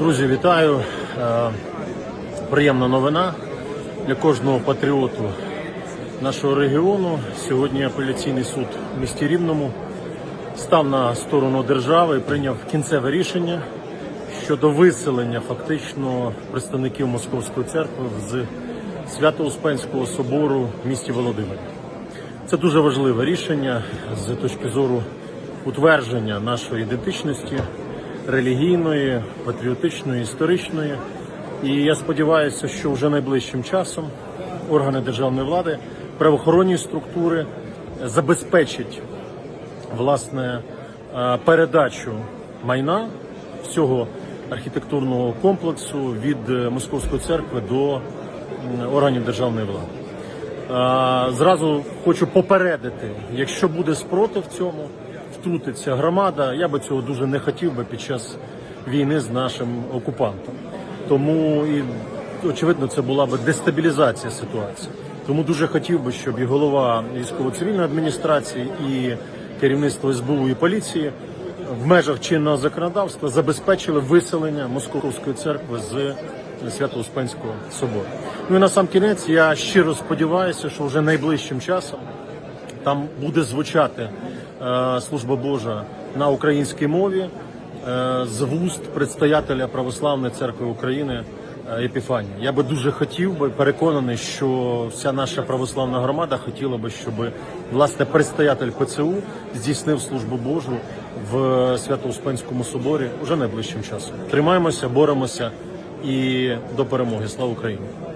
Друзі, вітаю. Е, Приємна новина для кожного патріоту нашого регіону. Сьогодні апеляційний суд в місті Рівному став на сторону держави і прийняв кінцеве рішення щодо виселення фактично представників Московської церкви з Свято-Успенського собору в місті Володимирі. Це дуже важливе рішення з точки зору утвердження нашої ідентичності релігійної, патріотичної, історичної. І я сподіваюся, що вже найближчим часом органи державної влади, правоохоронні структури забезпечать власне е, передачу майна всього архітектурного комплексу від е, Московської церкви до органів державної влади. Е, Зразу хочу попередити, якщо буде спротив цьому, втрутиться громада. Я би цього дуже не хотів би під час війни з нашим окупантом. Тому і очевидно це була би дестабілізація ситуації. Тому дуже хотів би, щоб і голова військово-цивільної адміністрації, і керівництво СБУ і поліції в межах чинного законодавства забезпечили виселення Московської церкви з Свято-Успенського собору. Ну і на сам кінець я щиро сподіваюся, що вже найближчим часом там буде звучати служба Божа на українській мові е, з вуст предстоятеля Православної церкви України е, Епіфанія. Я би дуже хотів би переконаний, що вся наша православна громада хотіла би, щоб власне предстоятель ПЦУ здійснив службу Божу в Свято-Успенському соборі уже найближчим часом. Тримаємося, боремося і до перемоги. Слава Україні!